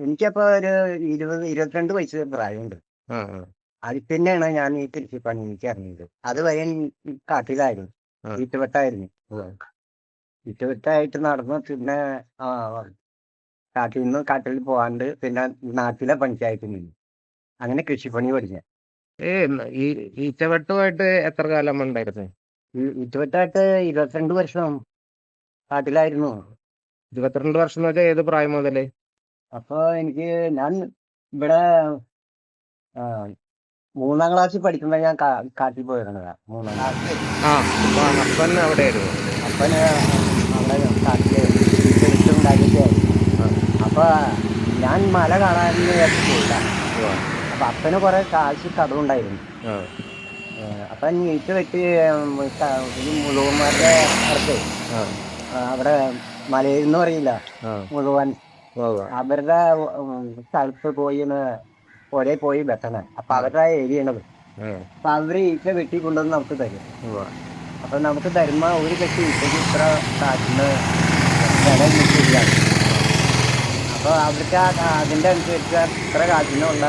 എനിക്കപ്പോ ഒരു ഇരുപത് ഇരുപത്തിരണ്ട് വയസ്സ് പ്രായമുണ്ട്. അതിൽ പിന്നെയാണ് ഞാൻ ഈ കൃഷിപ്പണിക്ക് ഇറങ്ങിയത്. അതുവരെ വരെ ഈ കാട്ടിലായിരുന്നു. ആ. വീട്ടുവെട്ടായിരുന്നു വീട്ടുവെട്ടായിട്ട് നടന്നു പിന്നെ കാട്ടിൽ നിന്ന് കാട്ടിൽ പോകാണ്ട് പിന്നെ നാട്ടിലെ പഞ്ചായത്തിൽ നിന്നു. അങ്ങനെ കൃഷിപ്പണി പഠിഞ്ഞ ഏ ഈ എത്ര കാലം ഉണ്ടായിരുന്നു? വീട്ടുവെട്ടായിട്ട് ഇരുപത്തിരണ്ട് വർഷം കാട്ടിലായിരുന്നു. ഇരുപത്തിരണ്ട് വർഷം എന്ന് വെച്ചാൽ ഏത് പ്രായം മുതൽ? അപ്പൊ എനിക്ക് ഞാൻ ഇവിടെ ആ, മൂന്നാം ക്ലാസ്സിൽ പഠിക്കുമ്പോ ഞാൻ കാ- കാട്ടിൽ പോയിരുന്നതാ മൂന്നാം ക്ലാസ് ആ അപ്പൊ അവിടെ ആയിരുന്നു അപ്പന് അവിടെ കാട്ടിൽ വീട്ടിലുണ്ടാക്കിയിട്ടായിരുന്നു അപ്പൊ ഞാൻ മല കാണാൻ പോയില്ല. അപ്പൊ അപ്പന് കുറെ കാശ് കടവുണ്ടായിരുന്നു ആ. ഏഹ് അപ്പൊ നീറ്റ് വെട്ടി ഉം, ക- ഈ മുഴുവന്മാരുടെ അടുത്ത്. ആ. ആ, അവിടെ മലയിൽ നിന്ന് പറയില്ല. ആ. മുഴുവൻ. അവരുടെ സ്ഥലത്ത് പോയി ഒരേ പോയി വെട്ടണേ അപ്പൊ അവരുടെ ഏരിയയാണത് ആ, അപ്പൊ അവർ ഈച്ച വെട്ടി കൊണ്ടുവന്ന് നമുക്ക് തരും. അപ്പൊ നമുക്ക് തരുമ്പോ ഒരു കെട്ടി ഈച്ചക്ക് ഇത്ര കാറ്റിന് വില അപ്പൊ അവർക്ക് അതിന്റെ അനുസരിച്ച് ഇത്ര കാറ്റിനുള്ള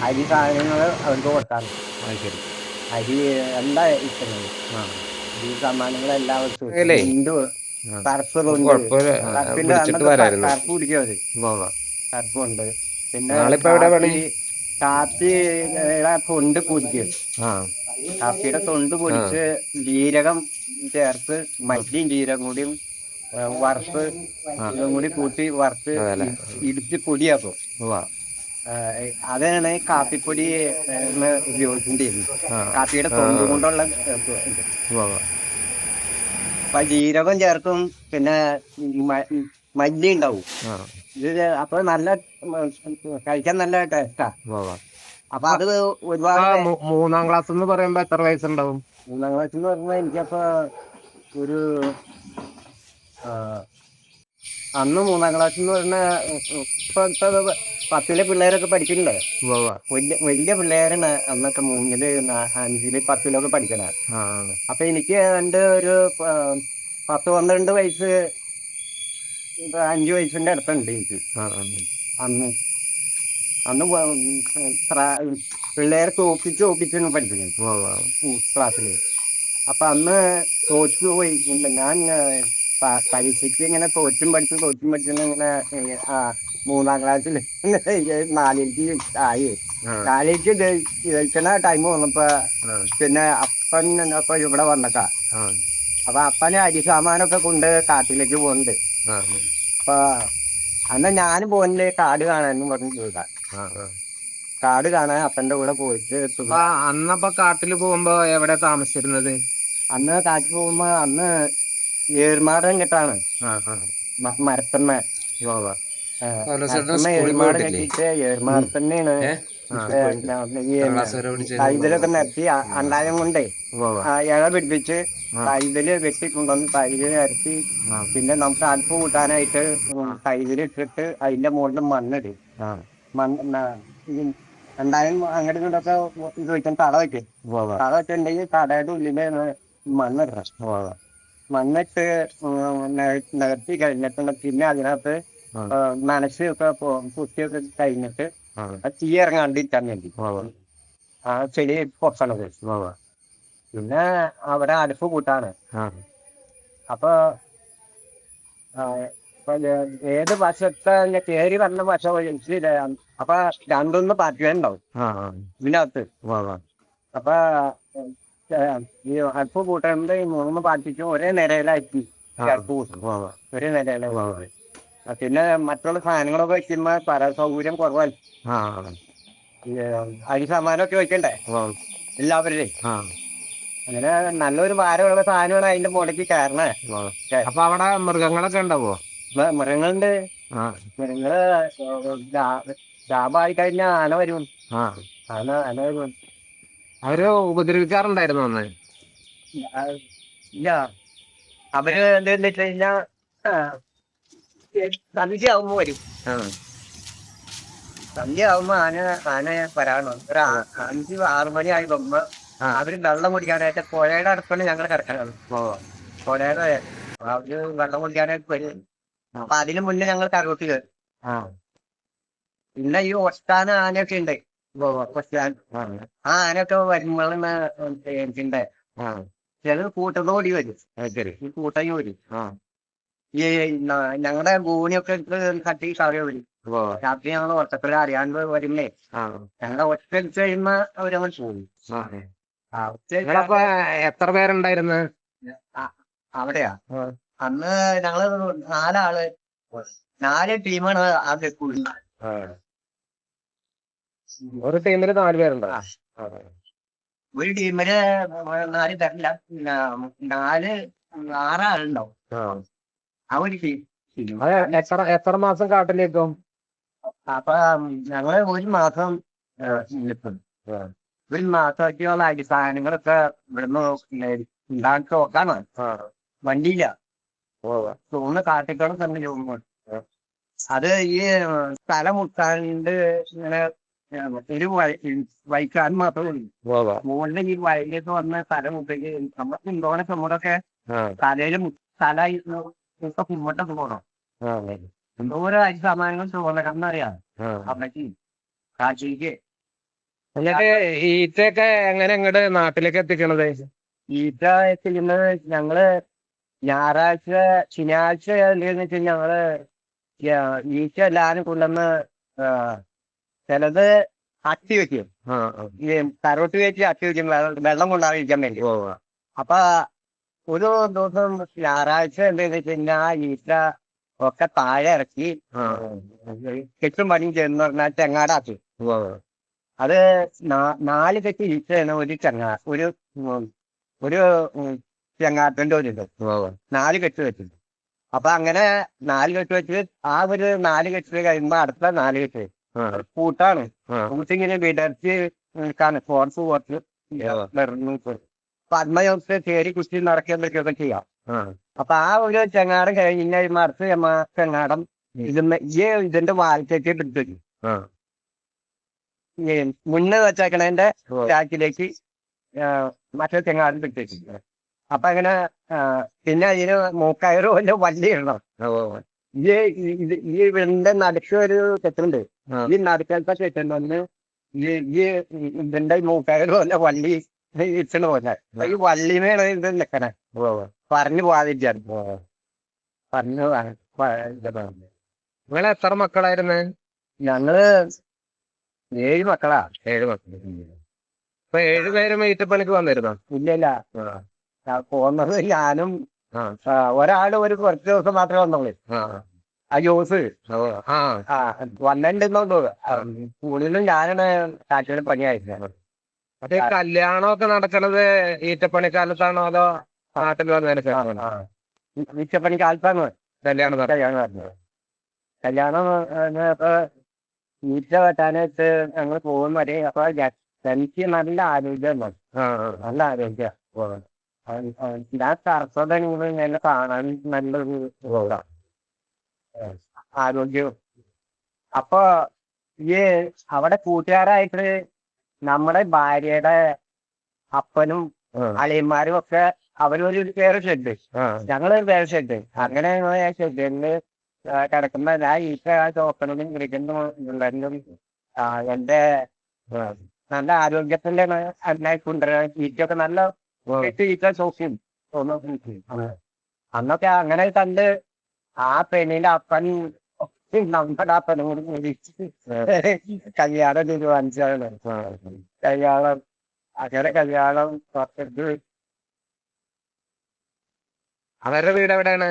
അരി സാധനങ്ങൾ അവർക്ക് കൊടുക്കാറുണ്ട്. അരി എന്താ ഇഷ്ടങ്ങൾ ആ. ഈ സമ്മാനങ്ങളെല്ലാം പിന്നെ? കാപ്പി തൊണ്ട് പൊടിക്കും കാപ്പിയുടെ തൊണ്ട് പൊടിച്ച് ജീരകം ചേർത്ത് മല്ലിയും ജീരകം കൂടിയും വറുത്ത് ഇതും കൂടി കൂട്ടി വറുത്ത് ഇടിച്ച് പൊടിയാക്കും. അതാണ് കാപ്പിപ്പൊടി ഉപയോഗിക്കേണ്ടിയിരുന്നത്. കാപ്പിയുടെ തൊണ്ട് കൊണ്ടുള്ള ഏ, ഇത്. ഉവ്വ് ഉവ്വ്. അപ്പൊ ജീരകം ചേർക്കും പിന്നെ മല്ലി ഉണ്ടാവും. ഇത് അപ്പൊ നല്ല കഴിക്കാൻ നല്ല ടേസ്റ്റാ. അപ്പൊ അത് ഒരുപാട് മൂന്നാം ക്ലാസ് എന്ന് പറയുമ്പോ എത്ര വയസ്സുണ്ടാവും? മൂന്നാം ക്ലാസ് എന്ന് പറയുമ്പോ എനിക്കപ്പോ ഒരു അന്ന് മൂന്നാം ക്ലാസ് എന്ന് പറഞ്ഞ ഇപ്പോഴത്തെ പത്തിലെ പിള്ളേരൊക്കെ പഠിക്കുന്നുണ്ട്. വലിയ വലിയ പിള്ളേരാണ് അന്നൊക്കെ മൂന്നിൽ അഞ്ചിൽ പത്തിലൊക്കെ പഠിക്കണ. ആ. അപ്പൊ എനിക്ക് ഏതാണ്ട് ഒരു പത്ത് പന്ത്രണ്ട് വയസ്സ് അഞ്ചു വയസ്സിന്റെ അടുത്തുണ്ട് എനിക്ക്. അന്ന് അന്ന് പിള്ളേർക്ക് പ്രാ- പിള്ളേരെ തോപ്പിച്ച് ക്ലാസ്സിൽ അപ്പൊ അന്ന് തോച്ചു പോയിട്ടുണ്ട് ഞാൻ പരീക്ഷയ്ക്ക് ഇങ്ങനെ തോറ്റും പഠിച്ചു തോറ്റും പഠിച്ചു ഇങ്ങനെ മൂന്നാം ക്ലാസ്സിൽ നാലിലേക്ക് ആയി. നാലിലേക്ക് ജയിക്കണ ടൈം വന്നപ്പോ പിന്നെ അപ്പൻ അപ്പൊ ഇവിടെ വന്നക്കാ അപ്പൊ അപ്പന് അരി സാമാനൊക്കെ കൊണ്ട് കാട്ടിലേക്ക് പോകുന്നുണ്ട് അപ്പൊ അന്ന് ഞാനും പോകുന്നില്ലേ കാട് കാണാനും പറഞ്ഞു ചോദിക്കാം. കാട് കാണാൻ അപ്പന്റെ കൂടെ പോയിട്ട് അന്നപ്പോ കാട്ടിൽ പോകുമ്പോ എവിടെ താമസിച്ചിരുന്നത്? അന്ന് കാട്ടിൽ പോകുമ്പോ അന്ന് ഏർമാടം കെട്ടാണ് ആ നിരത്തി അണ്ടായം കൊണ്ടേ ഇഴ പിടിപ്പിച്ച് തൈതൽ വെട്ടിക്കൊണ്ടുവന്ന് വെട്ടി കൊണ്ടുവന്ന് നിരത്തി പിന്നെ നമുക്ക് അടുപ്പ് കൂട്ടാനായിട്ട് കൈതൽ ഇട്ടിട്ട് അതിന്റെ മുകളിൽ മണ്ണിടും. മണ്ണ രണ്ടായിരം അങ്ങോട്ട് ഇങ്ങോട്ടൊക്കെ ഇത് വെക്കാൻ തട വെക്കും. തട വെച്ചിട്ടുണ്ടെങ്കിൽ തടയുടെ ഉള്ളിൽ മണ്ണിടണം. മണ്ണിട്ട് നിരത്തി നികത്തി കഴിഞ്ഞിട്ടുണ്ട്. പിന്നെ അതിനകത്ത് നനച്ചൊക്കെ കുത്തിയൊക്കെ കഴിഞ്ഞിട്ട് ആ. ഇറങ്ങാണ്ട് ഇരിക്കാൻ വേണ്ടി. ആ ചെടി പൊക്കണത്. പിന്നെ അവിടെ അടുപ്പ് കൂട്ടാണ്. അപ്പൊ ഏത് വശത്തെ കയറി കേറി വന്ന വശം അപ്പൊ രണ്ടൊന്ന് ആ. ഇതിനകത്ത്. അപ്പൊ ഈ അടുപ്പ് കൂട്ടേണ്ട ഈ മൂന്ന് പാർട്ടിക്കും ഒരേ നിരയിലാക്കി ആ. അടുപ്പ് കൂട്ടും. ഒരേ നിരയിലായി പിന്നെ മറ്റുള്ള സാധനങ്ങളൊക്കെ വെക്കുമ്പോ പല സൗകര്യം കുറവല്ല ആ. അരി സാമാനമൊക്കെ വെക്കണ്ടേ. എല്ലാവരുടെയും ആ. അങ്ങനെ നല്ലൊരു ഭാരമുള്ള സാധനമാണ് അതിന്റെ മുടക്കി ഉവ്വ്. അപ്പൊ അവിടെ മൃഗങ്ങളൊക്കെ ഉണ്ടാവോ? മൃഗങ്ങളുണ്ട്. മൃഗങ്ങൾ ലാഭമായി കഴിഞ്ഞാൽ ആന വരും. ആന ആന വരും. അവർ ഉപദ്രവിക്കാറുണ്ടായിരുന്നു അന്ന്? ഇല്ല. അവർ എന്താ വെച്ച് കഴിഞ്ഞാ ആ, സന്ധ്യ വരും. ആ. സന്ധ്യ ആവുമ്പോ ആന ആന വരാണ് ഒരു അഞ്ച് ആറു മണി ആയി പോകുമ്പോ ആ. അവർ വെള്ളം കുടിക്കാനായിട്ട് പുഴയുടെ അടുത്താണ് ഞങ്ങൾ കിടക്കാനാണ്. പുഴയുടെ അവർ വെള്ളം കുടിക്കാനായിട്ട് വരും. അപ്പൊ അതിനു മുന്നേ ഞങ്ങൾ കരോട്ട് കയറും. പിന്നെ ഈ ഒട്ടാന ആനയൊക്കെ ഉണ്ട്. ഒട്ടാൻ ആ. ആനയൊക്കെ വരുമ്പോഴാണ് എനിക്കുണ്ട് ആ. ചിലത് കൂട്ടത്തോടി ഓടി വരും. ഈ കൂട്ടം വരും. ഈ ന- ഞങ്ങളുടെ ഭൂമിയൊക്കെ എടുത്ത് കട്ടി വരും. രാത്രി ഞങ്ങൾ ഒറ്റപ്പുര അറിയാണ്ട് വരുമ്പേ ആ ഞങ്ങളുടെ ഒറ്റ എടുത്ത് കഴിയുമ്പോ അവരങ്ങ് പോകും ആ ആ, ഒറ്റ നിങ്ങളപ്പോ എത്ര പേരുണ്ടായിരുന്നു അവിടെയാ ആ. അന്ന് ഞങ്ങൾ നാലാൾ നാല് ടീമാണ് ആ ആ. ഒരു ടീമിൽ നാല് പേരുണ്ടോ ആ. ആ. ഒരു ടീമിൽ നാല് തരില്ല നാല് ആറാളുണ്ടാവും ആ. അത് എത്ര എത്ര മാസം കാട്ടിലേക്കും അപ്പൊ ഞങ്ങൾ ഒരു മാസം നിൽക്കും. ഒരു മാസമൊക്കെയുള്ള അടിസ്ഥാനങ്ങളൊക്കെ ഇവിടുന്ന് ഉണ്ടാക്കി നോക്കാണ്. വണ്ടിയില്ല. തോന്നുന്ന കാട്ടിക്കളം തന്നെ ചോദിക്കും. അത് ഈ സ്ഥലം മുട്ടാണ്ട് ഇങ്ങനെ ഒരു വൈക്കാൻ മാത്രമേ ഉള്ളൂ. മുകളിൽ ഈ വയലിലേക്ക് വന്ന സ്ഥലം മുട്ടേക്ക് നമ്മുടെ കുണ്ടോണ ചുമടൊക്കെ തലയിൽ തല ഇപ്പൊ ഇങ്ങോട്ടൊക്കെ പോകണം. എന്തോരം അരി സാമാനങ്ങൾ ചോദിക്കണമെന്നറിയാം ആ. അമ്മയ്ക്ക് കാച്ചിക്ക് എന്നിട്ട് ഈറ്റയൊക്കെ എങ്ങനെ ഇങ്ങോട്ട് നാട്ടിലേക്ക് എത്തിക്കണത്? ഈറ്റ എത്തിക്കുന്നത് ഞങ്ങൾ ഞായറാഴ്ച ശനിയാഴ്ച എന്താന്ന് വെച്ചാൽ ഞങ്ങൾ ഈറ്റ എല്ലാരും കൊണ്ടുവന്ന് ചിലത് അട്ടി വെക്കും. കരോട്ട് കയറ്റി അട്ടി വെക്കും. വെള്ളം- കൊണ്ടാവാതിരിക്കാൻ കൊണ്ടാകാതിരിക്കാൻ വേണ്ടി അപ്പൊ ഒരു ദിവസം ഞായറാഴ്ച എന്താന്ന് വെച്ച് കഴിഞ്ഞാൽ ഈറ്റ ഒക്കെ താഴെ ഇറക്കി. കെട്ടും പണിയും ചെയ്യുന്ന പറഞ്ഞാൽ ചെങ്ങാടാക്കി അത് നാല് കെട്ടി ഈറ്റയാണ് ഒരു ചെങ്ങാ ഒരു ഒരു ചെങ്ങാട്ടന്റെ ഒരു ഇത്. നാല് കെട്ട് വെച്ചിട്ട് അപ്പൊ അങ്ങനെ നാല് കെട്ട് വെച്ച് ആ ഒരു നാല് കെട്ട് കഴിയുമ്പോ അടുത്ത നാല് കെട്ട്. കൂട്ടാണ്. കൂട്ടിങ്ങനെ വിടർത്തി നിൽക്കാണ്. ഫോർസ് കുറച്ച് ഉവ്വ്. അന്മയൊക്കെ കയറി കുത്തി നടക്കാൻ പറ്റുകയൊക്കെ ചെയ്യാം. അപ്പൊ ആ ഒരു ചെങ്ങാടം കഴിഞ്ഞ മറിച്ച് ആ ചെങ്ങാടം ഇതിന്ന് ഈ ഇതിന്റെ വാൽത്തേക്ക്. ഈ മുന്നേ വെച്ചേക്കണേന്റെ. ചാക്കിലേക്ക് മറ്റേ ചെങ്ങാടം ഇട്ടേക്കും അപ്പൊ അങ്ങനെ പിന്നെ അതിന് മൂക്കയറ് വല്ല വള്ളി ഇടണം. ഈ ഈ വീടിന്റെ നടുക്ക് ഒരു കെട്ടുണ്ട്. ഈ നടുക്കത്തെ കെട്ടുണ്ടെന്ന് ഈ ഈ ഇതിന്റെ മൂക്കയറ് വല്ല വള്ളി പോലെ ഈ. പറഞ്ഞു പോകാതിരിക്കാൻ ഉവ്വ്. പറഞ്ഞു നിങ്ങൾ എത്ര മക്കളായിരുന്നു? ഞങ്ങൾ ഏഴ് മക്കളാ. ഏഴ് മക്കൾ. അപ്പൊ ഏഴ് പേരും ഈറ്റപ്പണിക്ക് വന്നിരുന്നോ? ഇല്ല ഇല്ല. പോന്നത് ഞാനും ഒരാൾ ഒരു കുറച്ച് ദിവസം മാത്രമേ വന്നുള്ളൂ. ആ. ജോസ്. വന്നിട്ടുണ്ടോ സ്കൂളിലും ഞാനാണ് കാറ്റിന് പണിയായിരുന്നത് ഈ കല്യാണമൊക്കെ നടക്കണത് ഈറ്റപ്പണിക്കാലത്താണോ അതോ നാട്ടിൽ വന്നതിന് ശേഷമാണോ മിച്ചപ്പണി കല്യാണം കല്യാണം നടന്നത്. കല്യാണം ഇപ്പൊ ഈറ്റ വെട്ടാനായിട്ട് ഞങ്ങൾ പോകും വരെ അപ്പൊ എനിക്ക് നല്ല ആരോഗ്യം. നല്ല ആരോഗ്യ ഞാൻ എന്നെ കാണാൻ നല്ലൊരു. ആരോഗ്യം അപ്പൊ ഈ അവിടെ കൂട്ടുകാരായിട്ട് നമ്മുടെ ഭാര്യയുടെ അപ്പനും ആ. അളിയന്മാരും ഒക്കെ അവരൊരു വേറെ ഷെഡ് ഞങ്ങളൊരു ഞങ്ങൾ വേറെ ഷെഡ് അങ്ങനെ ഷെഡിൽ കിടക്കുന്ന ഞാൻ ഈറ്റ ചോക്കണതും ക്രിക്കറ്റും ആ എന്റെ ആ. നല്ല ആരോഗ്യത്തിന്റെ അതിനായി കൊണ്ടുവരാൻ ഈറ്റൊക്കെ നല്ല ഈറ്റ ചോക്കും അന്നൊക്കെ അങ്ങനെ കണ്ട് ആ പെണ്ണിന്റെ അപ്പൻ നമ്മുടെ അപ്പനും കൂടി കൂടി കല്യാണം തീരുമാനിച്ചാണ്. കല്യാണം അങ്ങനെ കല്യാണം തൊട്ടടുത്ത് അവരുടെ വീട് എവിടെയാണ്?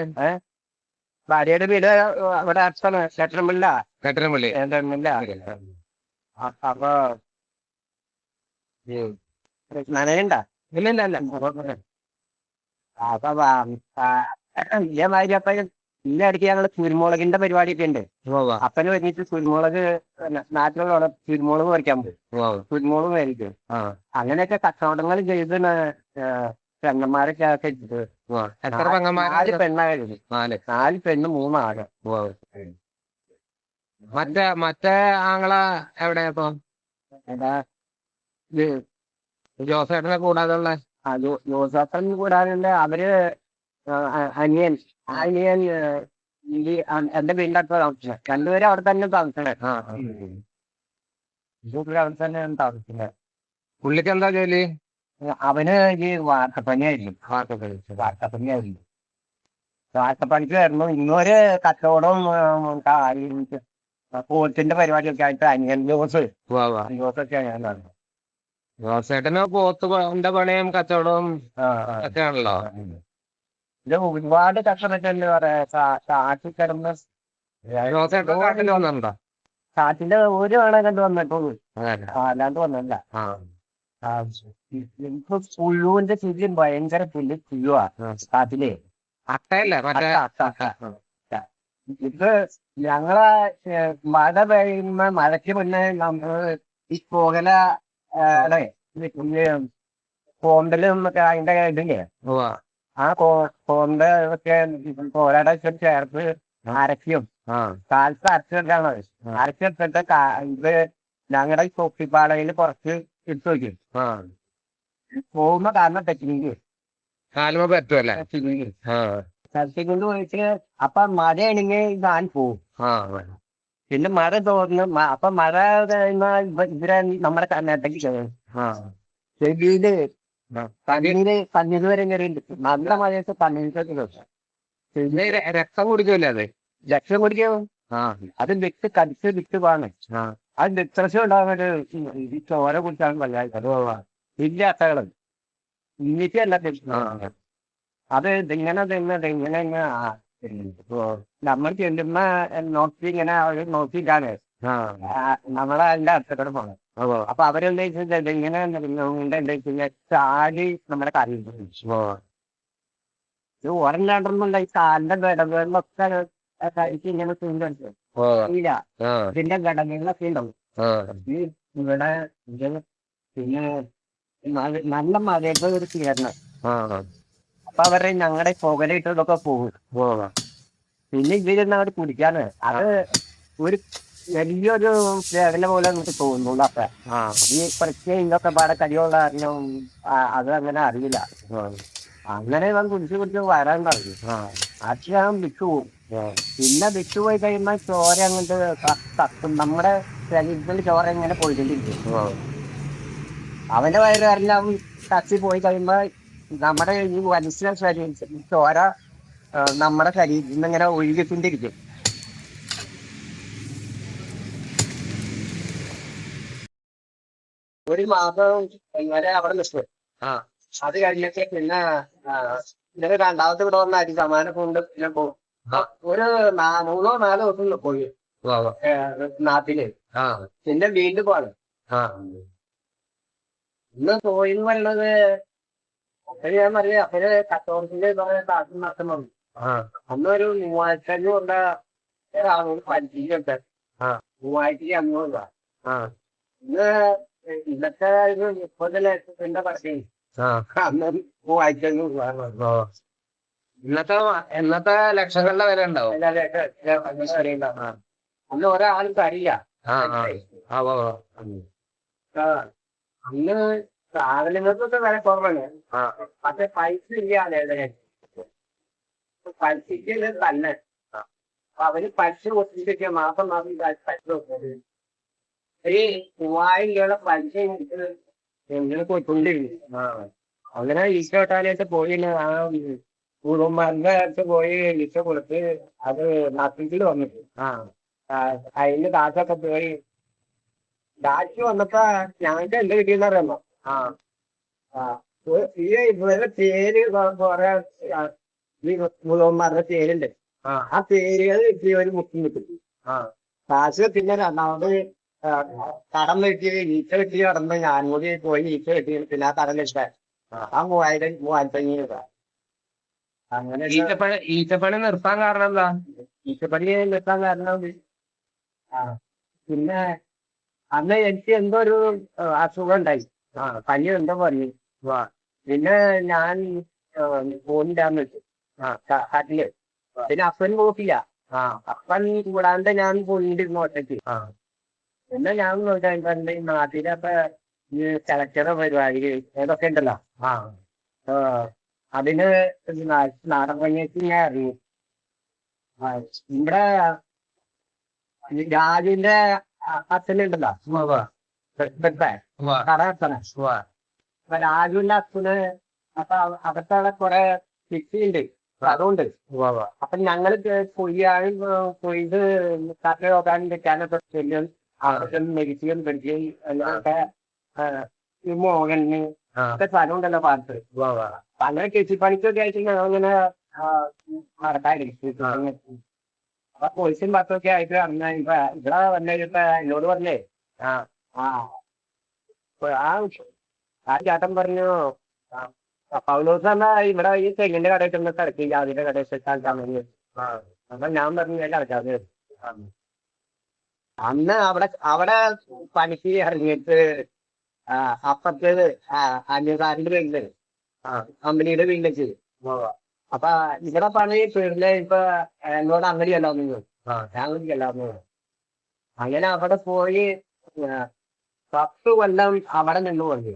ഭാര്യയുടെ വീട് അവിടെ അടുത്താണ് ക്ഷേത്രമില്ല കെട്ടിടംപള്ളി ക്ഷേത്രമില്ല അപ്പൊ നനയണ്ട. ഇല്ല ഇല്ല ഇല്ല. അപ്പൊ ഭാര്യ അപ്പൊ ഈ ഇടയ്ക്ക് ഞങ്ങൾ കുരുമുളകിന്റെ പരിപാടിയൊക്കെ ഉണ്ട്. അപ്പന് വേണ്ടിയിട്ട് കുരുമുളക് നാട്ടിലുള്ള കുരുമുളക് പറിക്കാൻ പോകും. കുരുമുളക് മേടിക്കും. അങ്ങനെയൊക്കെ കച്ചവടങ്ങൾ ചെയ്ത് പെങ്ങന്മാരൊക്കെ ഉവ്വ്. എത്ര നാല് പെണ്ണായിരുന്നു. നാല്. പെണ്ണ് മൂന്നാട്. മറ്റേ മറ്റേ ആങ്ങള എവിടെയാ ഇപ്പൊ? ജോസേട്ടനെ കൂടാതെ ഉള്ള? ജോസേട്ടൻ കൂടാതെ അവർ അനിയൻ. അനിയൻ ഈ എന്റെ വീടിന്റെ അടുത്ത് താമസിച്ചത് രണ്ടുപേരും അവിടെ തന്നെ താമസിച്ചത് ആ ഇതൊക്കെ അവിടെ തന്നെയാണ് താമസിക്കുന്നത് പുള്ളിക്ക് എന്താ ജോലി? അവന് ഈ വാർത്തപ്പനിയായിരുന്നു വാർത്തപ്പണിക്ക് വരുന്നു ഇന്നൊരു കച്ചവടവും പോത്തിന്റെ പരിപാടിയൊക്കെ ആയിട്ട് അനിയൻ ജോസ്. ജോസൊക്കെ ഞാൻ ജോസേട്ടന് പോത്ത് പണിയും കച്ചവടവും. ഒക്കെ ആണല്ലോ. ഇത് ഒരുപാട് കഷ്ടപ്പെട്ടല്ലേ പറയാ. കാട്ടിൽ കിടന്ന് ജോസേട്ടൻ കാട്ടിൽ വന്നിട്ടുണ്ടോ? കാട്ടിന്റെ ഒരു വേണേ കണ്ട് വന്നിട്ടുള്ളൂ. അല്ലാണ്ട് വന്നല്ല. ഇപ്പൊ പുഴുവിന്റെ ചുരി ഭയങ്കര പുല്ല് പുഴുവാ കാട്ടിലേ. അട്ടയല്ലേ? മറ്റേ. ഇത് ഞങ്ങളെ മഴ പെയ്യുന്ന മഴയ്ക്ക് മുന്നേ നമ്മൾ ഈ പുകല അല്ലേ കോന്തലും ഒക്കെ അതിന്റെ ഇതില്ലേ. ആ കോ കോന്ത ഒക്കെ ഒക്കെ ചേർത്ത് അരക്കും കാലത്ത് അരച്ചെടുക്കാണ് അരച്ചെടുത്തിട്ട് ഇത് ഞങ്ങളുടെ ഈ തൊപ്പിപ്പാളയിൽ കുറച്ച് ഇട്ട് വെക്കും. പോകുമ്പോ കാരണം തെറ്റിനിക്ക് കാലുമ പറ്റുമല്ലേ കൊണ്ട് പോയിട്ട് അപ്പൊ മഴയാണെങ്കിൽ ഞാൻ ആ. പിന്നെ മഴ തോന്നുന്നു അപ്പൊ മഴ ഇവരെ നമ്മുടെ കർണാടകയ്ക്ക് ചെവിയിൽ. കണ്ണീര് കണ്ണീര് വരെ കയറിയുണ്ട് നല്ല മഴയത്ത് കണ്ണീരൊക്കെ രക്തം കുടിക്കൂലേ അത്? രക്തം കുടിക്കും? ആ. അത് വിട്ട് കടിച്ച് വിട്ട് പോകാണ് ആ. അത് ഡിപ്രഷൻ ഉണ്ടാകുന്നത് ഈ ചോര കുടിച്ചാണ് വല്ലാതെ വലിയ അട്ടകൾ ഇന്നിട്ടല്ല ആ. അത് ഇതിങ്ങനെ തന്നെ ഇതിങ്ങനെ ഇങ്ങനെ ഇപ്പൊ നമ്മൾ ചെല്ലുമ്പോ നോക്കി ഇങ്ങനെ നോക്കിയിട്ടാണ്. നമ്മളെ അതിന്റെ അടുത്തോടെ പോകണം. അപ്പൊ അവരെന്താ വെച്ചാൽ ഇങ്ങനെ എന്താ വെച്ചാൽ നമ്മുടെ ഉവ്വ. ഇത് ഈ കാലിന്റെ ഘടകങ്ങളിലൊക്കെ ഇങ്ങനെ. ഇല്ല. ഇതിന്റെ ഘടകങ്ങളൊക്കെ ഉണ്ടാവും. ഇവിടെ പിന്നെ നല്ല- മഴയൊക്കെ ഒരു തീരണം അപ്പൊ അവരെ ഞങ്ങളുടെ പുകലിട്ടതൊക്കെ പോകും. പിന്നെ ഇതിരുന്ന് അവർ കുടിക്കാണ് അത് ഒരു വലിയൊരു വേദന പോലെ നമുക്ക് തോന്നുള്ളൂ അപ്പൊ. ഈ പ്രത്യേകം ഇതൊക്കെ പാടെ കഴിയുള്ള കാരണം അത് അങ്ങനെ അറിയില്ല. അങ്ങനെ ഇവൻ കുടിച്ച് കുടിച്ച് വരാൻ പറഞ്ഞു. ആ. പക്ഷെ വിട്ടു പോകും പിന്നെ വിട്ടു പോയി കഴിയുമ്പോൾ ചോര അങ്ങോട്ട് തത്തും നമ്മുടെ ശരീരത്തിൽ ചോര ഇങ്ങനെ പോയിക്കൊണ്ടിരിക്കും ഉവ്വ. അവന്റെ വയറ് കാരണം തച്ചി കത്തി പോയി കഴിയുമ്പോ നമ്മുടെ ഈ മനുഷ്യ ശരീരത്തിൽ ചോര നമ്മുടെ ശരീരത്തിൽ നിന്ന് ഇങ്ങനെ ഒഴുകിക്കൊണ്ടിരിക്കും. മാസം വരെ അവിടെ നിൽക്കും അത് കഴിഞ്ഞിട്ട് പിന്നെ ഇങ്ങനെ രണ്ടാമത്തെ ഇവിടെ വന്ന അരി സമാനം കൊണ്ട് പിന്നെ പോകും ഒരു മൂന്നോ നാലോ ദിവസം പോയി. നാട്ടിൽ. പിന്നെ വീണ്ടും പോണ്. ആ. ഇന്ന് പോയി എന്ന് പറയുന്നത് അപ്പൊ ഞാൻ പറയാ അപ്പൊ കച്ചവടത്തിന്റെ കാശ് നഷ്ടം വന്നു. ആ. അന്ന് ഒരു മൂവായിരത്തി അഞ്ഞൂറിന്റെ ആളുകൾ പരിചയമുണ്ട്. മൂവായിരത്തി അഞ്ഞൂറ് രൂപ. ഇന്ന് ഇന്നത്തെ മുപ്പത് ലക്ഷത്തിന്റെ അന്ന്. ഇന്നത്തെ ലക്ഷങ്ങളുടെ വില ഉണ്ടാവും. അന്ന് ഉവ്വ. ആ. അന്ന് സാധനങ്ങൾക്കൊക്കെ വില കുറവാണ്. പക്ഷെ പൈസ ഇല്ല പൈസക്ക് ഇത് തന്നെ. അവർ പൈസ കൊടുത്തിട്ടൊക്കെ മാസം മാസം പലിശ പൈസ കൊടുക്കുന്നത്. ഈ മൂവായിരം രൂപയുടെ അങ്ങനെ ഈശ കൊട്ടാനായിട്ട് പോയി ആ കുടുംബന്റെ അടുത്ത് പോയി ഈശ കൊടുത്ത് അത് നാട്ടിൽ വന്നിട്ട്. ആ. അതിന്റെ കാശൊക്കെ പോയി. കാശ് വന്നപ്പോ ഞങ്ങൾക്ക് എന്ത് കിട്ടിയെന്ന് അറിയാമോ ആ. ആ, ഒരു- ഇവരുടെ പേര് കൊറേ ഈ പേരുണ്ട്. ആ. പേരുകൾ കിട്ടി ഒരു മുട്ടും കിട്ടും ആ. കാശ് പിന്നെ രണ്ടാമത് കടം വെട്ടി ഈച്ച വെട്ടി കടന്ന് ഞാൻ കൂടി പോയി ഈച്ച വെട്ടി പിന്നെ ആ കടം വെച്ച ആ. മൂവായിരം മൂവായിരത്തി അഞ്ഞൂറ് രൂപ. അങ്ങനെ ഈച്ചപ്പണി ഈച്ചപ്പണി നിർത്താൻ കാരണം എന്താ? ഈച്ചപ്പണി നിർത്താൻ കാരണം പിന്നെ അന്ന് എനിക്ക് എന്തോ ഒരു അസുഖം ഉണ്ടായി. പനി എന്തോ പറഞ്ഞു പിന്നെ ഞാൻ പോയില്ലാന്ന് വെച്ചു. കാട്ടിൽ. പിന്നെ അപ്പൻ പോക്കില്ല അപ്പൻ കൂടാണ്ട് ഞാൻ പോയിട്ടിരുന്നു ഒറ്റയ്ക്ക് ആ ഞാൻ ഞാൻ നോക്കിയിട്ട് ഈ നാട്ടിലൊക്കെ ഈ ചലച്ചിത്ര പരിപാടി ഏതൊക്കെ ഉണ്ടല്ലോ? ആ. അതിന് നാടൻ പണിയൊക്കെ ഞാൻ അറിയും ഇവിടെ രാജുവിന്റെ അച്ഛനുണ്ടല്ലോ അപ്പൊ രാജുവിന്റെ അച്ഛന് അപ്പൊ അകത്തവിടെ കുറെ ഫിക്സി ഉണ്ട്. അതുകൊണ്ട് അപ്പൊ ഞങ്ങൾ കൊയ്യാനും കൊയ്ത് കട്ട നോക്കാനും വെക്കാനൊക്കെ ചെല്ലും അങ്ങനെയൊക്കെ ഈ മോഹന് ഒക്കെ സ്ഥലം ഉണ്ടല്ലോ പാർട്ട് അപ്പൊ അങ്ങനെ കൃഷിപ്പണിക്കൊക്കെ ആയിട്ട് ഞങ്ങളിങ്ങനെ നടക്കാതിരിക്കും അപ്പൊ പൊളിച്ചും പത്തൊക്കെ ആയിട്ട് അന്ന് ഇവിടെ വന്നിട്ട് എന്നോട് പറഞ്ഞേ ആ ആ ആ ചേട്ടൻ പറഞ്ഞു പൗലോസ് എന്നാ ഇവിടെ ഈ തെങ്ങിന്റെ തിരക്കി ജാതിയുടെ കടയിൽ കളിക്കാൻ വേണ്ടി അപ്പൊ ഞാൻ പറഞ്ഞു ഞാൻ അന്ന് അവിടെ അവിടെ പണിക്ക് ഇറങ്ങിയിട്ട് ആ, അപ്പുറത്തേത് അന്യകാരന്റെ വീട്ടിൽ. കമ്പനിയുടെ വീട്ടിലേക്ക്. അപ്പൊ ഇവിടെ പണി പേരിൽ ഇപ്പൊ എന്നോട് അങ്ങനെ അല്ലാന്ന് അങ്ങടി അല്ലാന്ന് അങ്ങനെ അവിടെ പോയി പത്ത് കൊല്ലം അവിടെ നിന്ന് പോയി.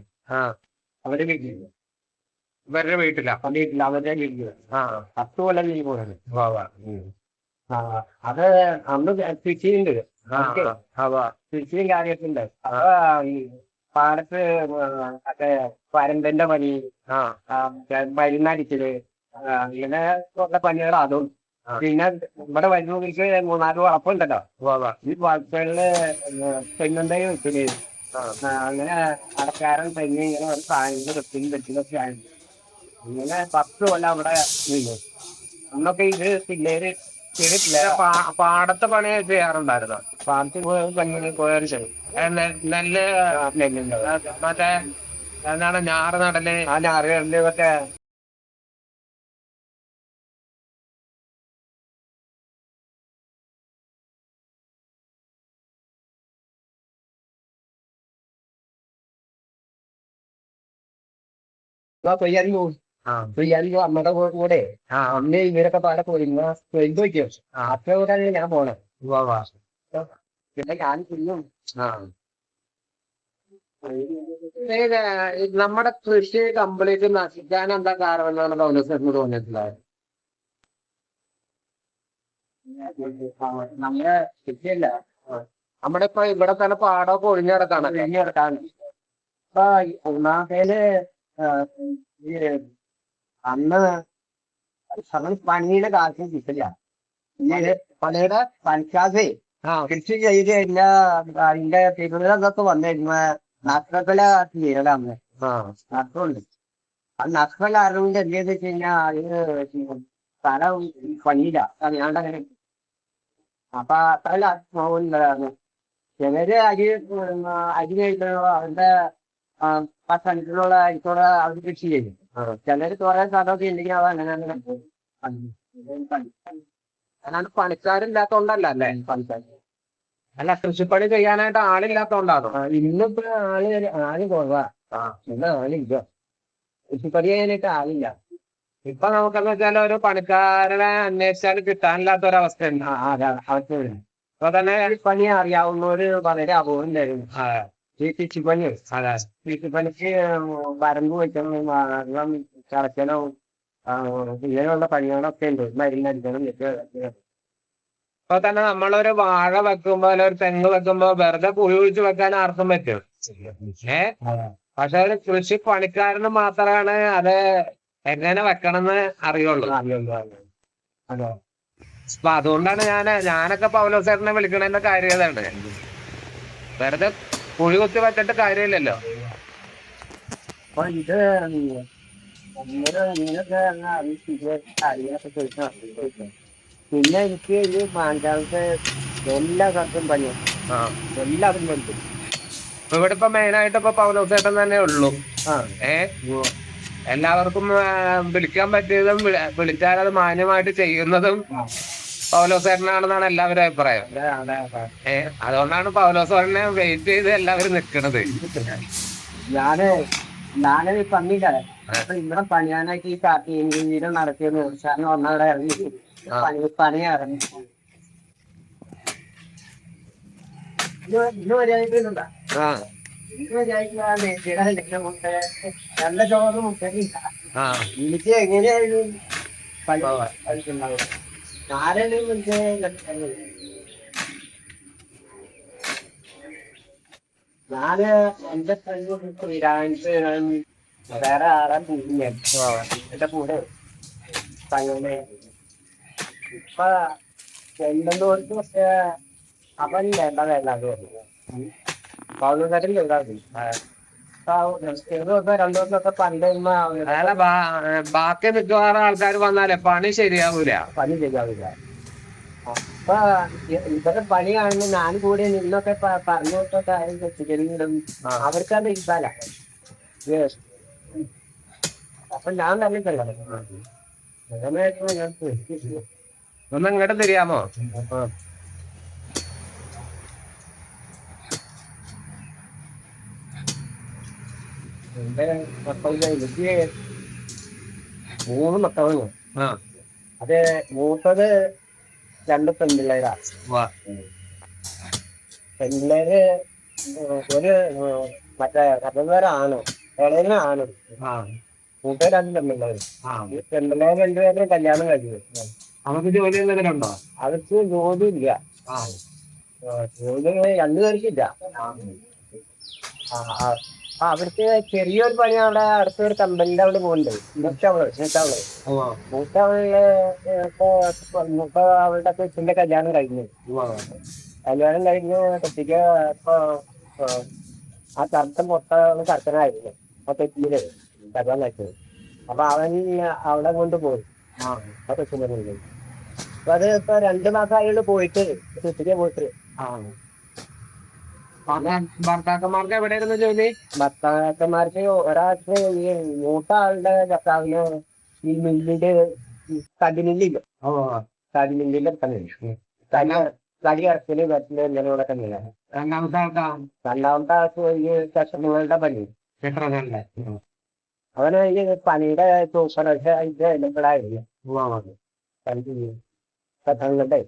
അവരുടെ വീട്ടിൽ ഇവരുടെ വീട്ടിലാ? വീട്ടിൽ അവരുടെ വീട്ടിൽ ആ. പത്ത് കൊല്ലം നീ പോയത്. അത് അന്ന് കൃഷിയുണ്ട് കൃഷിയും കാര്യമൊക്കെ ഉണ്ട് അപ്പൊ പാടത്ത് മറ്റേ പരമ്പന്റെ പണി മരുന്നടിച്ചത് ഇങ്ങനെ ഉള്ള പണികൾ അതും. പിന്നെ ഇവിടെ വരുന്നവർക്ക് മൂന്നാൽ വളപ്പുണ്ടല്ലോ. ഈ വളപ്പുകളിൽ തെങ്ങുണ്ടായി. ആ, അങ്ങനെ അടക്കാരൻ തെങ്ങ് ഇങ്ങനെ ഒരു സാധനങ്ങൾ വെക്കും വെച്ചിലൊക്കെ ആണ് ഇങ്ങനെ പത്ത് കൊല്ലം അവിടെ നിന്നു. അന്നൊക്കെ ഇത് പിള്ളേര് ചെയ്തിട്ടില്ല. പാടത്തെ പണി ചെയ്യാറുണ്ടായിരുന്നു? പെണ്ണിന് പോയാലും ശരി നെല്ല് നെല്ലുണ്ട് ആ, മറ്റേ എന്താണ് ഞാറ് നടൽ. ആ ഞാറ് നടൽ മറ്റേ. കൊയ്യാനും കൊയ്യാൻ പോകും അമ്മയുടെ കൂടെ അന്ന് ഇവരൊക്കെ പാടെ പോയി. അത്ര കൂടെയാണ് ഞാൻ പോണേ. പിന്നെ ഞാൻ നമ്മുടെ കൃഷി കംപ്ലീറ്റ് നശിക്കാൻ എന്താ കാരണം എന്നാണ് പൗലോസിന് തോന്നിയിട്ടുള്ളത്? നമ്മളെ ശരിയല്ല നമ്മുടെ ഇപ്പൊ ഇവിടെ തന്നെ പാടമൊക്കെ ഒഴിഞ്ഞു കിടക്കാണ്. കഴിഞ്ഞിടക്കാൻ ഇപ്പൊ ഒന്നാമത്തേൽ അന്ന് സമയം പണിയുടെ കാശ് കിട്ടില്ല. പണിയുടെ പണിക്കാശേ ആ കൃഷി ചെയ്ത് കഴിഞ്ഞാ അതിന്റെ തിരുവനന്തപുരത്തൊക്കെ വന്നിരുന്ന. നഷ്ടത്തില ചെയ്യലാണ് ആ. നഷ്ടമുണ്ട് ആ നഷ്ടം കൊണ്ട് എന്തെന്ന് വെച്ച് കഴിഞ്ഞാൽ അത് സ്ഥലം പണിയില്ല. അറിയാണ്ട് അങ്ങനെ. അപ്പൊ അത്ര പോകുന്നതാണ് ചിലര് അരി അരി കഴിക്കണോ അവരുടെ പത്തനത്തിലുള്ള അരിക്കോടെ അവർ കൃഷി ചെയ്യും. ചിലര് കുറെ സ്ഥലമൊക്കെ ഉണ്ടെങ്കിൽ അത് അങ്ങനെ അങ്ങനെ. അല്ലാണ്ട് പണിക്കാരില്ലാത്തോണ്ടല്ല അല്ലേ പണിക്കാർ അല്ല കൃഷിപ്പണി ചെയ്യാനായിട്ട് ആളില്ലാത്തോണ്ടാണോ ഇന്നിപ്പോ ആൾ ആൾ കുറവാ. ഇന്ന് ആളില്ല. കൃഷിപ്പണി ചെയ്യാനായിട്ട് ആളില്ല. ഇപ്പൊ നമുക്കെന്ന് വെച്ചാൽ ഒരു പണിക്കാരനെ അന്വേഷിച്ചാൽ കിട്ടാനില്ലാത്ത അവർക്ക് വരും. ഇപ്പൊ തന്നെ പണി അറിയാവുന്നവര് വളരെ അപൂർവം തരും ഈ കൃഷിപ്പണി കൃഷിപ്പണിക്ക് വരമ്പ് വെക്കണം വെള്ളം ചടക്കണം ഇങ്ങനെയുള്ള പണികളൊക്കെ ഉണ്ട്. മരുന്നടിക്കണം ഇപ്പൊ തന്നെ നമ്മളൊരു വാഴ വെക്കുമ്പോ അല്ലെ ഒരു തെങ്ങ് വെക്കുമ്പോ വെറുതെ കുഴി ഒഴിച്ച് വെക്കാൻ ആർക്കും പറ്റും. ഏ? പക്ഷെ ഒരു കൃഷി പണിക്കാരന് മാത്രമാണ് അത് എങ്ങനെ വെക്കണമെന്ന് അറിയുള്ളൂ. അപ്പൊ അതുകൊണ്ടാണ് ഞാൻ ഞാനൊക്കെ പൗലോസേട്ടനെ വിളിക്കണതിന്റെ കാര്യം ഇതാണ്. വെറുതെ കുഴി കുത്തി വെച്ചിട്ട് കാര്യമില്ലല്ലോ. അപ്പൊ ഇത് ഇങ്ങനെ ഇങ്ങനൊക്കെ അങ്ങ് അറിയിച്ചിട്ട് പിന്നെ എനിക്ക് ഈ മാഞ്ചാലത്തെ എല്ലാ സ്ഥലത്തും പണിയും. ആ. പഠിക്കും ഇപ്പൊ ഇവിടെ ഇപ്പൊ മെയിൻ ആയിട്ട് ഇപ്പൊ പൗലോസേട്ടൻ തന്നെ ഉള്ളൂ. ആ. ഏ? എല്ലാവർക്കും ആ, വിളിക്കാൻ പറ്റിയതും വിളി- വിളിച്ചാൽ അത് മാന്യമായിട്ട് ചെയ്യുന്നതും പൗലോസേട്ടനാണെന്നാണ് എല്ലാവരും അഭിപ്രായം. അതെ അതെ ഏ? അതുകൊണ്ടാണ് പൗലോസേട്ടനെ വെയിറ്റ് ചെയ്ത് എല്ലാവരും നിൽക്കണത് ഞാൻ ഞാൻ പന്നില്ല അപ്പൊ ഇവിടെ പണിയാനായിട്ട് ഈ കാട്ടി വീട് നടത്തിയെന്ന് സാറിന് ഒന്നവിടെ ഇറങ്ങി. പണി ഇന്ന് നല്ല ചോറ് മുട്ടില്ല ആ. എനിക്ക് എങ്ങനെയായിരുന്നു ആരെങ്കിലും. ഞാൻ എന്റെ ഫ്രണ്ട് ശ്രീരാമൻസ് വേറെ ആറാൻ പോകുന്നു എന്റെ കൂടെ തങ്ങനെ ഇപ്പൊ രണ്ടെന്ന് കൊടുത്ത് പക്ഷേ അവൻ വേണ്ട വേണ്ട അത് പറഞ്ഞു. പൗർണകാരും ചെയ്താൽ രണ്ടു ദിവസമൊക്കെ പണ്ട് ബാ- ബാക്കി മിക്കവാറും ആൾക്കാർ വന്നാലേ പണി ശരിയാവൂല. പണി ചെയ്യാവില്ല അപ്പൊ ഇവരുടെ പണി കാണുമ്പോ ഞാൻ കൂടി നിന്നൊക്കെ പറഞ്ഞു കൊടുത്ത കാര്യം വെച്ചിട്ടുണ്ടെങ്കിലും അവർക്കത് ഇഷ്ടല്ല Yes. അപ്പൊ ഞാൻ തന്നെ ചെല്ലണം. അങ്ങനെയായിരുന്നു ഞാൻ പോയി. ഒന്ന് ഇങ്ങോട്ട് തിരിയാമോ? ആ. എന്റെ മക്കളുടെ എനിക്ക് മൂന്ന് മക്കളാണ്. അത് മൂത്തത് രണ്ട് പെൺപിള്ളേരാ. പെൺപിള്ളേര് ഒരു മറ്റേ കഥകാരാണ് ഇളയന ആണ് മൂത്ത രണ്ട് പെൺപിള്ളേര്. പെൺപിള്ളേര് രണ്ടുപേരും കല്യാണം കഴിഞ്ഞു. അവർക്ക് ജോലി എന്തെങ്കിലും ഉണ്ടോ അവർക്ക് ജോലി ഇല്ല. ജോലി രണ്ടുപേർക്കില്ല ആ, ആ, അവർക്ക് ചെറിയൊരു പണി അവിടെ അടുത്തൊരു കമ്പനിന്റെ അവിടെ പോകുന്നുണ്ട് മൂത്തവൾ മൂത്തവൾ. ഇപ്പൊ അവളുടെ കൊച്ചിന്റെ കല്യാണം കഴിഞ്ഞു. കല്യാണം കഴിഞ്ഞ് കുട്ടിക്ക് ഇപ്പൊ ആ, ആ മൊത്തം കറുത്തനായിരുന്നു ആ തെറ്റിയിൽ കല്യാണം കഴിച്ചത് അപ്പൊ അവൻ അവിടെ കൊണ്ടുപോയി പോയി. ആ. കൊച്ചിന്റെ അപ്പൊ അത് ഇപ്പൊ രണ്ടു മാസമായിട്ട് പോയിട്ട് കുട്ടിക്ക് പോയിട്ട്. ആ. ഭർത്താ- ഭർത്താക്കന്മാർക്ക് എവിടെയായിരുന്നു ജോലി? ഭർത്താക്കന്മാർക്ക് ഒരാൾക്ക് ഈ മൂത്ത ആളുടെ ഭർത്താവിന് ഈ മില്ലിന്റെ കടിമില്ലില്ല കടിമില്ലിന്റെ തന്നെ തടി ഇറക്കൽ വെച്ചിൽ ഇങ്ങനെയുള്ള തന്നെയാണ് രണ്ടാമത്തെ ആൾക്കാ? രണ്ടാമത്തെ ആൾക്ക് ഈ കസ്റ്റമറുടെ പണി എത്ര അവന് ഈ പണിയുടെ സൂപ്പർവൈസർ ഇത് എല്ലാം കഥകളുടെ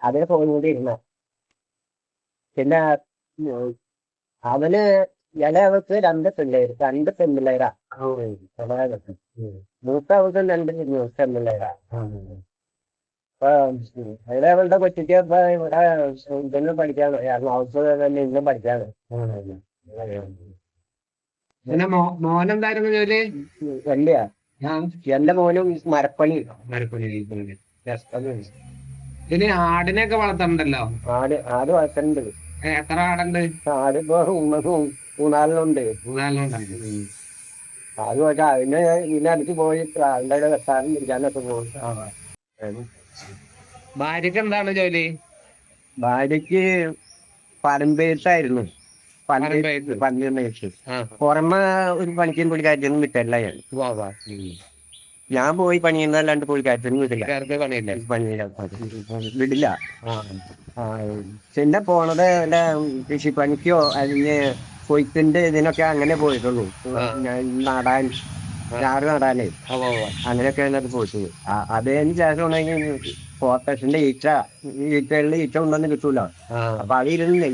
അതിന് പോയിക്കൊണ്ടിരുന്ന പിന്നെ അവന് ഇളയവക്ക് രണ്ട് പിള്ളേര് രണ്ട് പെൺപിള്ളേരാ. മൂത്ത അവൾക്ക് രണ്ട് പെൺപിള്ളേരാ. അപ്പൊ ഇളയവളുടെ കൊച്ചിക്ക് ഇപ്പൊ ഇവിടെ ഇതൊന്നും പഠിക്കാണ് എറണാകുളത്ത് തന്നെ ഇന്നും പഠിക്കാണ് പിന്നെ മോനെന്തായിരുന്നു ജോലി? എന്റെയാ എന്റെ മോനും മരപ്പണി. ഇനി ആടിനെയൊക്കെ വളർത്തണ്ടല്ലോ? ആട് ആട് വളർത്തണ്ട്. എത്ര ആടുണ്ട് ആടിപ്പോ മൂന്നാലെണ്ണം അത് പക്ഷെ അതിന് ഇതിനെ അടുത്ത് പോയി ആളുടെ വെട്ടാനും ഇരിക്കാനൊക്കെ പോകും ഭാര്യക്ക് എന്താണ് ജോലി? ഭാര്യക്ക് പരമ്പേത്തായിരുന്നു പരമ്പേത്ത്. പന്നിർന്നേച്ച് ആ. പുറമെ ഒരു പണിക്കും പുള്ളിക്കാരത്തിനും കാര്യം ഞാൻ. ഞാൻ പോയി പണിയുന്നതല്ലാണ്ട് വിടില്ല. പണിയില്ല? പണിയില്ല വിടില്ല. ആ, പിന്നെ പോണത് എന്റെ കൃഷിപ്പണിക്കോ അല്ലെങ്കിൽ കൊയ്ത്തിന്റെ ഇതിനൊക്കെ അങ്ങനെ പോയിട്ടുള്ളൂ. നടാൻ ചാറ് നടാനേ. ആ, വാ വാ അങ്ങനെയൊക്കെ അതിനകത്ത് പോയിട്ടുള്ളൂ. ആ, അതിന് ശേഷമാണെങ്കിൽ കോർപ്പറേഷന്റെ ഈച്ച ഈച്ചകളിൽ ഈച്ച ഉണ്ടെന്ന് കിട്ടൂല. അപ്പൊ അത് ഇരുന്ന്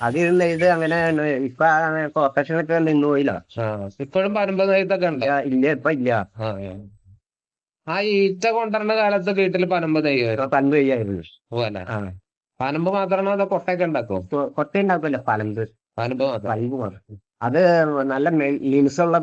നെയ്യ ഇത് അങ്ങനെ ഇപ്പൊ കോർപ്പറേഷനൊക്കെ നിന്ന് പോയില്ല. ഇപ്പോഴും പരമ്പര നെയ്ത്തൊക്കെ ഉണ്ട്. ഇല്ല, ഇപ്പൊ ഇല്ല. ആ ഈറ്റ കൊണ്ടുവരുന്ന കാലത്ത് വീട്ടിൽ പനമ്പ് നെയ്യുമായിരുന്നു പനമ്പ് ആ. പനമ്പ് മാത്രമാണോ അതോ കൊട്ടയൊക്കെ ഉണ്ടാക്കും കൊട്ട ഉണ്ടാക്കുമല്ലോ പനമ്പ് പനമ്പ് മാത്രം. അത് നല്ല ലിൻസുള്ള